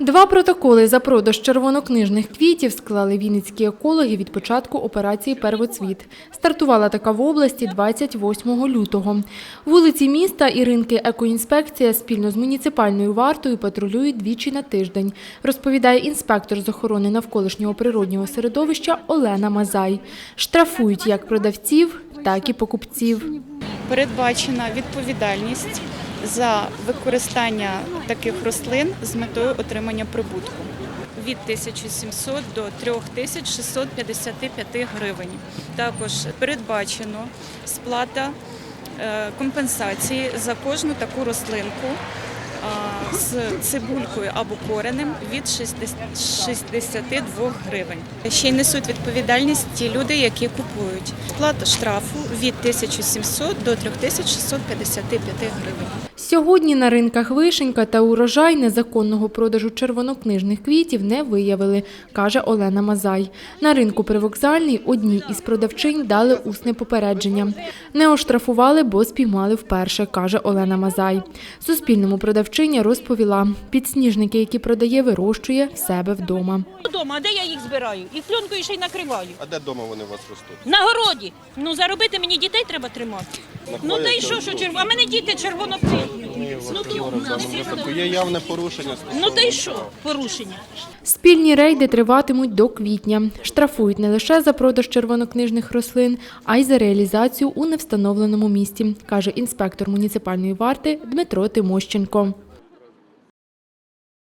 Два протоколи за продаж червонокнижних квітів склали вінницькі екологи від початку операції «Первоцвіт». Стартувала така в області 28 лютого. Вулиці міста і ринки екоінспекція спільно з муніципальною вартою патрулюють двічі на тиждень, розповідає інспектор з охорони навколишнього природнього середовища Олена Мазай. Штрафують як продавців, так і покупців. передбачена відповідальність за використання таких рослин з метою отримання прибутку від 1700 до 3655 гривень. Також передбачено сплата е, компенсації за кожну таку рослинку з цибулькою або коренем від 60 62 гривень. Ще й несуть відповідальність ті люди, які купують. Сплата штрафу від 1700 до 3655 гривень. Сьогодні на ринках Вишенька та урожай незаконного продажу червонокнижних квітів не виявили, каже Олена Мазай. На ринку привокзальний одній із продавчинь дали усне попередження. Не оштрафували, бо спіймали вперше, каже Олена Мазай. Суспільному продавчиня розповіла, підсніжники, які продає, вирощує в себе вдома. Дома, а де я їх збираю? І пленкою ще й накриваю. А де вдома вони у вас ростуть? На городі. Ну заробити мені дітей треба тримати. Ну та й що, що червоно? А мене діти червонопи. Ну, Тобто є явне порушення ну та й що? Порушення. Спільні рейди триватимуть до квітня. Штрафують не лише за продаж червонокнижних рослин, а й за реалізацію у невстановленому місті, каже інспектор муніципальної варти Дмитро Тимощенко.